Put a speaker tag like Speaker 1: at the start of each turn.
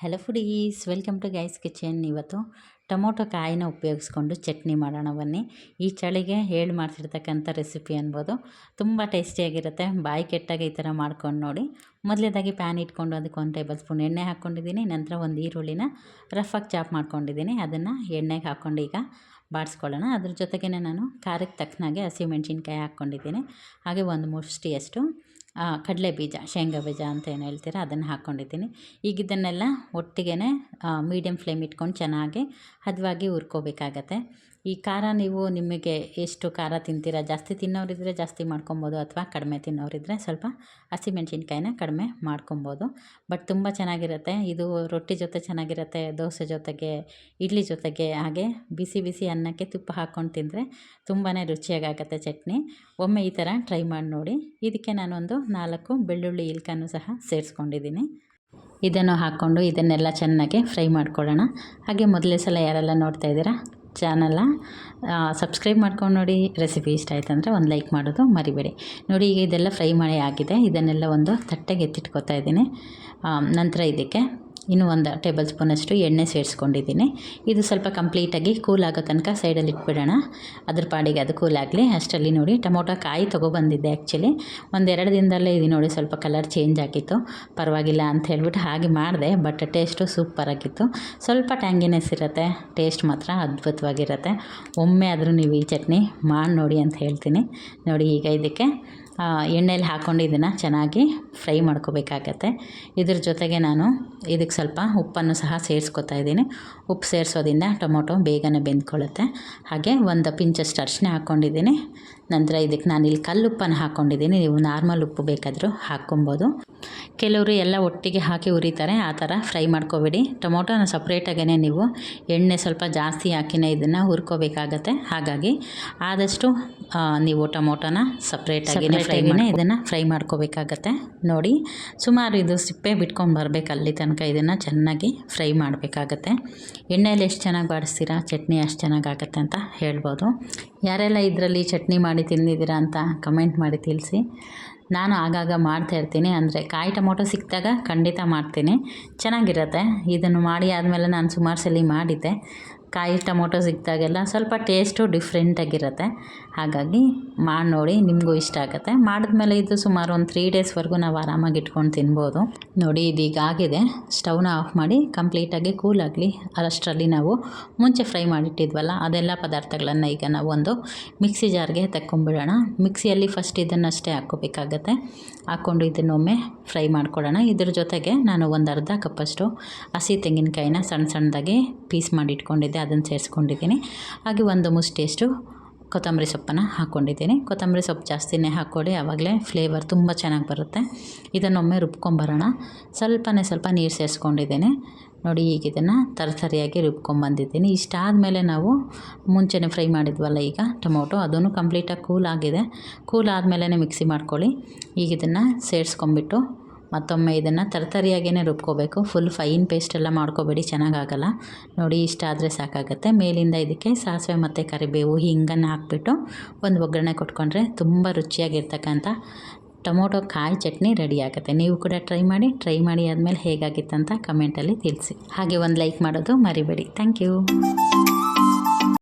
Speaker 1: Hello foodies welcome to guys kitchen ಇವತ್ತು tomato ಕಾಯಿನ ಉಪಯೋಗಿಸ್ಕೊಂಡು ಚಟ್ನಿ ಮಾಡೋಣ ಬನ್ನಿ. ಈ ಚಳಿಗೆ ಹೇಳಿ ಮಾಡ್ತಿರ್ತಕ್ಕಂಥ ರೆಸಿಪಿ ಅನ್ಬೋದು. ತುಂಬ ಟೇಸ್ಟಿಯಾಗಿರುತ್ತೆ ಬಾಯಿ ಕೆಟ್ಟಾಗ ಈ ಥರ ಮಾಡ್ಕೊಂಡು ನೋಡಿ. ಮೊದಲೇದಾಗಿ ಪ್ಯಾನ್ ಇಟ್ಕೊಂಡು ಅದಕ್ಕೆ ಒಂದು ಟೇಬಲ್ ಸ್ಪೂನ್ ಎಣ್ಣೆ ಹಾಕ್ಕೊಂಡಿದ್ದೀನಿ. ನಂತರ ಒಂದು ಈರುಳ್ಳಿನ ರಫಾಗಿ ಚಾಪ್ ಮಾಡ್ಕೊಂಡಿದ್ದೀನಿ. ಅದನ್ನು ಎಣ್ಣೆಗೆ ಹಾಕ್ಕೊಂಡು ಈಗ ಬಾಡಿಸ್ಕೊಳ್ಳೋಣ ಅದ್ರ ಜೊತೆಗೇ ನಾನು ಖಾರಕ್ಕೆ ತಕ್ಕನಾಗೆ ಹಸಿಮೆಣ್ಸಿನ್ಕಾಯಿ ಹಾಕ್ಕೊಂಡಿದ್ದೀನಿ. ಹಾಗೆ ಒಂದು ಮುಷ್ಟಿಯಷ್ಟು ಕಡಲೆ ಬೀಜ, ಶೇಂಗಾ ಬೀಜ ಅಂತ ಏನು ಹೇಳ್ತೀರ, ಅದನ್ನು ಹಾಕ್ಕೊಂಡಿದ್ದೀನಿ ಈಗ ಇದನ್ನೆಲ್ಲ ಒಟ್ಟಿಗೆ ಮೀಡಿಯಮ್ ಫ್ಲೇಮ್ ಇಟ್ಕೊಂಡು ಚೆನ್ನಾಗಿ ಹದವಾಗಿ ಹುರ್ಕೋಬೇಕಾಗತ್ತೆ. ಈ ಖಾರ ನೀವು ನಿಮಗೆ ಎಷ್ಟು ಖಾರ ತಿಂತೀರಾ? ಜಾಸ್ತಿ ತಿನ್ನೋರಿದ್ದರೆ ಜಾಸ್ತಿ ಮಾಡ್ಕೊಬೋದು ಅಥವಾ ಕಡಿಮೆ ತಿನ್ನೋರಿದ್ದರೆ ಸ್ವಲ್ಪ ಹಸಿಮೆಣ್ಸಿನ್ಕಾಯಿನ ಕಡಿಮೆ ಮಾಡ್ಕೊಬೋದು. ಬಟ್ ತುಂಬ ಚೆನ್ನಾಗಿರುತ್ತೆ. ಇದು ರೊಟ್ಟಿ ಜೊತೆ ಚೆನ್ನಾಗಿರುತ್ತೆ, ದೋಸೆ ಜೊತೆಗೆ, ಇಡ್ಲಿ ಜೊತೆಗೆ ಹಾಗೆ ಬಿಸಿ ಬಿಸಿ ಅನ್ನಕ್ಕೆ ತುಪ್ಪ ಹಾಕ್ಕೊಂಡು ತಿಂದರೆ ತುಂಬಾ ರುಚಿಯಾಗತ್ತೆ ಚಟ್ನಿ. ಒಮ್ಮೆ ಈ ಥರ ಟ್ರೈ ಮಾಡಿ ನೋಡಿ. ಇದಕ್ಕೆ ನಾನೊಂದು ನಾಲ್ಕು ಬೆಳ್ಳುಳ್ಳಿ ಇಲ್ಕನ್ನು ಸಹ ಸೇರಿಸ್ಕೊಂಡಿದ್ದೀನಿ. ಇದನ್ನು ಹಾಕ್ಕೊಂಡು ಇದನ್ನೆಲ್ಲ ಚೆನ್ನಾಗಿ ಫ್ರೈ ಮಾಡ್ಕೊಳ್ಳೋಣ. ಹಾಗೆ ಮೊದಲೇ ಸಲ ಯಾರೆಲ್ಲ ನೋಡ್ತಾ ಇದ್ದೀರಾ? ಚಾನಲ್ನ ಸಬ್ಸ್ಕ್ರೈಬ್ ಮಾಡ್ಕೊಂಡು ನೋಡಿ, ರೆಸಿಪಿ ಇಷ್ಟ ಆಯ್ತು ಅಂದರೆ ಒಂದು ಲೈಕ್ ಮಾಡೋದು ಮರಿಬೇಡಿ. ನೋಡಿ, ಈಗ ಇದೆಲ್ಲ ಫ್ರೈ ಮಾಡಿ ಆಗಿದೆ. ಇದನ್ನೆಲ್ಲ ಒಂದು ತಟ್ಟೆಗೆ ಎತ್ತಿಟ್ಕೊತಾ ಇದ್ದೀನಿ. ನಂತರ ಇದಕ್ಕೆ ಇನ್ನೂ ಒಂದು ಟೇಬಲ್ ಸ್ಪೂನಷ್ಟು ಎಣ್ಣೆ ಸೇರಿಸ್ಕೊಂಡಿದ್ದೀನಿ. ಇದು ಸ್ವಲ್ಪ ಕಂಪ್ಲೀಟಾಗಿ ಕೂಲ್ ಆಗೋ ತನಕ ಸೈಡಲ್ಲಿ ಇಟ್ಬಿಡೋಣ. ಅದ್ರ ಪಾಡಿಗೆ ಅದು ಕೂಲ್ ಆಗಲಿ. ಅಷ್ಟರಲ್ಲಿ ನೋಡಿ, ಟೊಮೊಟೊ ಕಾಯಿ ತೊಗೊಬಂದಿದ್ದೆ ಆ್ಯಕ್ಚುಲಿ ಒಂದೆರಡು ದಿನದಲ್ಲೇ ಇದು ನೋಡಿ ಸ್ವಲ್ಪ ಕಲರ್ ಚೇಂಜ್ ಆಗಿತ್ತು. ಪರವಾಗಿಲ್ಲ ಅಂತ ಹೇಳ್ಬಿಟ್ಟು ಹಾಗೆ ಮಾಡಿದೆ ಬಟ್ ಟೇಸ್ಟು ಸೂಪರಾಗಿತ್ತು ಸ್ವಲ್ಪ ಟ್ಯಾಂಗಿನೆಸ್ ಇರುತ್ತೆ. ಟೇಸ್ಟ್ ಮಾತ್ರ ಅದ್ಭುತವಾಗಿರುತ್ತೆ. ಒಮ್ಮೆ ಆದರೂ ನೀವು ಈ ಚಟ್ನಿ ಮಾಡಿ ನೋಡಿ ಅಂತ ಹೇಳ್ತೀನಿ. ನೋಡಿ ಈಗ ಇದಕ್ಕೆ ಎಣ್ಣೆಲಿ ಹಾಕ್ಕೊಂಡು ಇದನ್ನು ಚೆನ್ನಾಗಿ ಫ್ರೈ ಮಾಡ್ಕೋಬೇಕಾಗತ್ತೆ. ಇದ್ರ ಜೊತೆಗೆ ನಾನು ಇದಕ್ಕೆ ಸ್ವಲ್ಪ ಉಪ್ಪನ್ನು ಸಹ ಸೇರಿಸ್ಕೊತಾ ಇದ್ದೀನಿ. ಉಪ್ಪು ಸೇರಿಸೋದ್ರಿಂದ ಟೊಮೊಟೊ ಬೇಗನೆ ಬೆಂದ್ಕೊಳ್ಳುತ್ತೆ. ಹಾಗೆ ಒಂದು ಪಿಂಚಷ್ಟು ಅರಿಶಿನ ಹಾಕ್ಕೊಂಡಿದ್ದೀನಿ. ನಂತರ ಇದಕ್ಕೆ ನಾನು ಇಲ್ಲಿ ಕಲ್ಲುಪ್ಪನ್ನು ಹಾಕ್ಕೊಂಡಿದ್ದೀನಿ. ನೀವು ನಾರ್ಮಲ್ ಉಪ್ಪು ಬೇಕಾದರೂ ಹಾಕ್ಕೊಬೋದು. ಕೆಲವರು ಎಲ್ಲ ಒಟ್ಟಿಗೆ ಹಾಕಿ ಉರಿತಾರೆ ಆ ಥರ ಫ್ರೈ ಮಾಡ್ಕೋಬೇಡಿ. ಟೊಮೊಟೊನ ಸಪ್ರೇಟಾಗೇ ನೀವು. ಎಣ್ಣೆ ಸ್ವಲ್ಪ ಜಾಸ್ತಿ ಹಾಕಿನೇ ಇದನ್ನು ಹುರ್ಕೋಬೇಕಾಗತ್ತೆ. ಹಾಗಾಗಿ ಆದಷ್ಟು ನೀವು ಟೊಮೊಟೊನ ಸಪ್ರೇಟಾಗಿ ಫ್ರೈನೇ ಇದನ್ನು ಫ್ರೈ ಮಾಡ್ಕೋಬೇಕಾಗತ್ತೆ. ನೋಡಿ ಸುಮಾರು ಇದು ಸಿಪ್ಪೆ ಬಿಟ್ಕೊಂಡು ಬರಬೇಕು ಅಲ್ಲಿ ತನಕ ಇದನ್ನು ಚೆನ್ನಾಗಿ ಫ್ರೈ ಮಾಡಬೇಕಾಗತ್ತೆ. ಎಣ್ಣೆಯಲ್ಲಿ ಎಷ್ಟು ಚೆನ್ನಾಗಿ ಬಾಡಿಸ್ತೀರಾ? ಚಟ್ನಿ ಅಷ್ಟು ಚೆನ್ನಾಗಿ ಆಗುತ್ತೆ ಅಂತ ಹೇಳ್ಬೋದು. ಯಾರೆಲ್ಲ ಇದರಲ್ಲಿ ಚಟ್ನಿ ಮಾಡಿ ತಿಂದಿದ್ದೀರಾ ಅಂತ ಕಮೆಂಟ್ ಮಾಡಿ ತಿಳಿಸಿ. ನಾನು ಆಗಾಗ ಮಾಡ್ತಾ ಇರ್ತೀನಿ. ಅಂದರೆ ಕಾಯಿ ಟೊಮೊಟೊ ಸಿಕ್ಕಿದಾಗ ಖಂಡಿತ ಮಾಡ್ತೀನಿ. ಚೆನ್ನಾಗಿರುತ್ತೆ. ಇದನ್ನು ಮಾಡಿ ಆದಮೇಲೆ ನಾನು ಸುಮಾರು ಸಲ ಮಾಡಿದ್ದೆ. ಕಾಯಿ ಟೊಮೊಟೊ ಸಿಕ್ಕಿದಾಗೆಲ್ಲ ಸ್ವಲ್ಪ ಟೇಸ್ಟು ಡಿಫ್ರೆಂಟಾಗಿರುತ್ತೆ ಹಾಗಾಗಿ ಮಾಡಿ ನೋಡಿ, ನಿಮಗೂ ಇಷ್ಟ ಆಗುತ್ತೆ. ಮಾಡಿದ್ಮೇಲೆ ಇದು ಸುಮಾರು ಒಂದು ತ್ರೀ ಡೇಸ್ವರೆಗೂ ನಾವು ಆರಾಮಾಗಿ ಇಟ್ಕೊಂಡು ತಿನ್ಬೋದು. ನೋಡಿ, ಇದೀಗ ಆಗಿದೆ. ಸ್ಟವ್ನ ಆಫ್ ಮಾಡಿ ಕಂಪ್ಲೀಟಾಗಿ ಕೂಲ್ ಆಗಲಿ. ನಾವು ಮುಂಚೆ ಫ್ರೈ ಮಾಡಿಟ್ಟಿದ್ವಲ್ಲ, ಅದೆಲ್ಲ ಪದಾರ್ಥಗಳನ್ನು ಈಗ ನಾವು ಒಂದು ಮಿಕ್ಸಿ ಜಾರ್ಗೆ ತಕ್ಕೊಂಬಿಡೋಣ. ಮಿಕ್ಸಿಯಲ್ಲಿ ಫಸ್ಟ್ ಇದನ್ನಷ್ಟೇ ಹಾಕ್ಕೋಬೇಕಾಗತ್ತೆ. ಹಾಕ್ಕೊಂಡು ಇದನ್ನೊಮ್ಮೆ ಫ್ರೈ ಮಾಡ್ಕೊಳ್ಳೋಣ ಇದ್ರ ಜೊತೆಗೆ ನಾನು ಒಂದು ಅರ್ಧ ಕಪ್ಪಷ್ಟು ಹಸಿ ತೆಂಗಿನಕಾಯಿನ ಸಣ್ಣ ಸಣ್ಣದಾಗಿ ಪೀಸ್ ಮಾಡಿ ಇಟ್ಕೊಂಡಿದ್ದೆ ಅದನ್ನು ಸೇರಿಸ್ಕೊಂಡಿದ್ದೀನಿ. ಹಾಗೆ ಒಂದು ಮುಷ್ಟಿಯಷ್ಟು ಕೊತ್ತಂಬರಿ ಸೊಪ್ಪನ್ನು ಹಾಕ್ಕೊಂಡಿದ್ದೀನಿ. ಕೊತ್ತಂಬರಿ ಸೊಪ್ಪು ಜಾಸ್ತಿನೇ ಹಾಕ್ಕೊಳ್ಳಿ, ಆವಾಗಲೇ ಫ್ಲೇವರ್ ತುಂಬ ಚೆನ್ನಾಗಿ ಬರುತ್ತೆ. ಇದನ್ನೊಮ್ಮೆ ರುಬ್ಕೊಂಬರೋಣ. ಸ್ವಲ್ಪನೇ ಸ್ವಲ್ಪ ನೀರು ಸೇರಿಸ್ಕೊಂಡಿದ್ದೀನಿ. ನೋಡಿ, ಈಗ ಇದನ್ನು ತರತರಿಯಾಗಿ ರುಬ್ಕೊಂಬಂದಿದ್ದೀನಿ. ಇಷ್ಟಾದಮೇಲೆ ನಾವು ಮುಂಚೆನೇ ಫ್ರೈ ಮಾಡಿದ್ವಲ್ಲ ಈಗ ಟೊಮೊಟೊ, ಅದನ್ನು ಕಂಪ್ಲೀಟಾಗಿ ಕೂಲ್ ಆಗಿದೆ. ಕೂಲ್ ಆದಮೇಲೆ ಮಿಕ್ಸಿ ಮಾಡ್ಕೊಳ್ಳಿ. ಈಗ ಇದನ್ನು ಸೇರಿಸ್ಕೊಂಬಿಟ್ಟು ಮತ್ತೊಮ್ಮೆ ಇದನ್ನು ತರತರಿಯಾಗೇ ರುಬ್ಕೋಬೇಕು. ಫುಲ್ ಫೈನ್ ಪೇಸ್ಟ್ ಎಲ್ಲ ಮಾಡ್ಕೋಬೇಡಿ, ಚೆನ್ನಾಗಾಗಲ್ಲ. ನೋಡಿ, ಇಷ್ಟ ಆದರೆ ಸಾಕಾಗುತ್ತೆ. ಮೇಲಿಂದ ಇದಕ್ಕೆ ಸಾಸಿವೆ ಮತ್ತು ಕರಿಬೇವು ಹಿಂಗನ್ನು ಹಾಕ್ಬಿಟ್ಟು ಒಂದು ಒಗ್ಗರಣೆ ಕೊಟ್ಕೊಂಡ್ರೆ ತುಂಬ ರುಚಿಯಾಗಿರ್ತಕ್ಕಂಥ ಟೊಮೊಟೊ ಕಾಯಿ ಚಟ್ನಿ ರೆಡಿ ಆಗುತ್ತೆ. ನೀವು ಕೂಡ ಟ್ರೈ ಮಾಡಿ ಟ್ರೈ ಮಾಡಿ ಆದಮೇಲೆ ಹೇಗಾಗಿತ್ತಂತ ಕಮೆಂಟಲ್ಲಿ ತಿಳಿಸಿ. ಹಾಗೆ ಒಂದು ಲೈಕ್ ಮಾಡೋದು ಮರಿಬೇಡಿ. Thank you